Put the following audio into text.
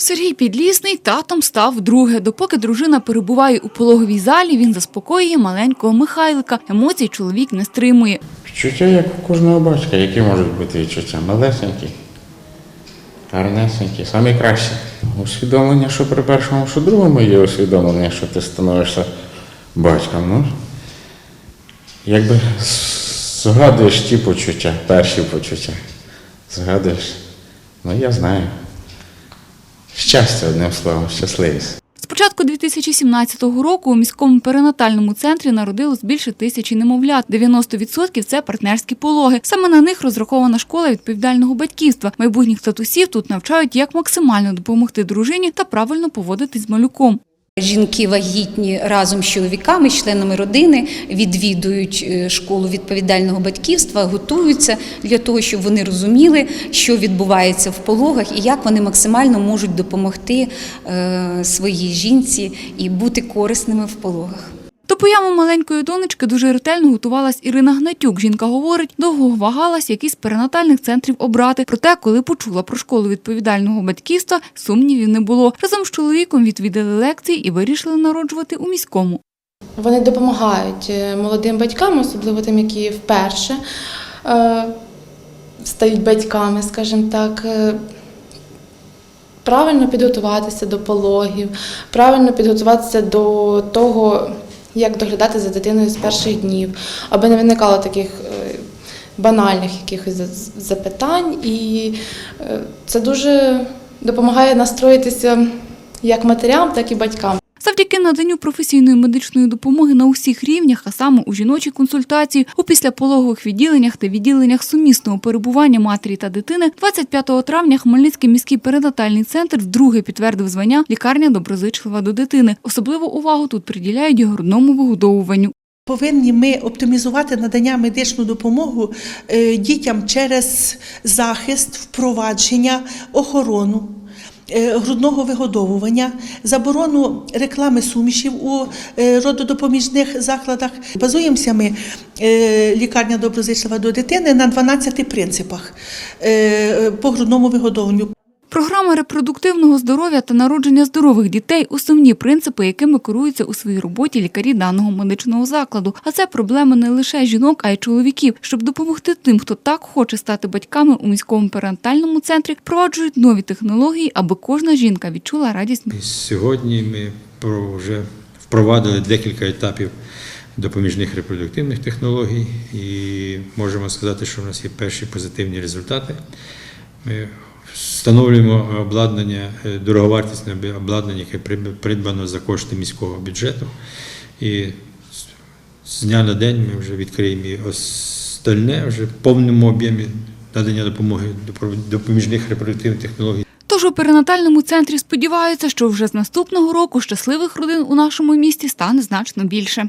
Сергій Підлісний татом став вдруге. Допоки дружина перебуває у пологовій залі, він заспокоює маленького Михайлика. Емоцій чоловік не стримує. Відчуття, як у кожного батька, які можуть бути відчуття? Малесенькі, гарнесенькі, самі кращі. Усвідомлення, що при першому, що другому є усвідомлення, що ти становишся батьком. Ну, якби згадуєш ті почуття, перші почуття. Згадуєш. Ну, я знаю. Щастя, одним словом, щасливість. З початку 2017 року у міському перинатальному центрі народилось більше тисячі немовлят. 90% – це партнерські пологи. Саме на них розрахована школа відповідального батьківства. Майбутніх татусів тут навчають, як максимально допомогти дружині та правильно поводитись з малюком. Жінки вагітні разом з чоловіками, членами родини відвідують е, школу відповідального батьківства, готуються для того, щоб вони розуміли, що відбувається в пологах і як вони максимально можуть допомогти е, своїй жінці і бути корисними в пологах. До появи маленької донечки дуже ретельно готувалась Ірина Гнатюк. Жінка говорить, довго вагалась, який з перинатальних центрів обрати. Проте, коли почула про школу відповідального батьківства, сумнівів не було. Разом з чоловіком відвідали лекції і вирішили народжувати у міському. Вони допомагають е, молодим батькам, особливо тим, які вперше е, стають батьками, скажімо так. е, Правильно підготуватися до пологів, правильно підготуватися до того, як доглядати за дитиною з перших днів, аби не виникало таких е, банальних якихось запитань. І е, це дуже допомагає настроїтися як матерям, так і батькам. Завдяки наданню професійної медичної допомоги на усіх рівнях, а саме у жіночій консультації, у післяпологових відділеннях та відділеннях сумісного перебування матері та дитини, 25 травня Хмельницький міський перинатальний центр вдруге підтвердив звання лікарня доброзичлива до дитини. Особливу увагу тут приділяють грудному вигодовуванню. Повинні ми оптимізувати надання медичну допомогу е, дітям через захист, впровадження, охорону. Е, Грудного вигодовування, заборону реклами сумішів у е, рододопоміжних закладах. Базуємося ми е, лікарня доброзичлива до дитини на 12 принципах по грудному вигодовуванню. Програма репродуктивного здоров'я та народження здорових дітей основні принципи, якими керуються у своїй роботі лікарі даного медичного закладу. А це проблема не лише жінок, а й чоловіків. Щоб допомогти тим, хто так хоче стати батьками у міському перинатальному центрі, впроваджують нові технології, аби кожна жінка відчула радість. Сьогодні ми вже впровадили декілька етапів допоміжних репродуктивних технологій і можемо сказати, що в нас є перші позитивні результати. Ми встановлюємо обладнання, е, дороговартісне обладнання, яке придбано за кошти міського бюджету. І з- дня на день ми вже відкриємо і остальне вже в повному об'ємі надання допомоги допоміжних репродуктивних технологій. Тож у перинатальному центрі сподіваються, що вже з наступного року щасливих родин у нашому місті стане значно більше.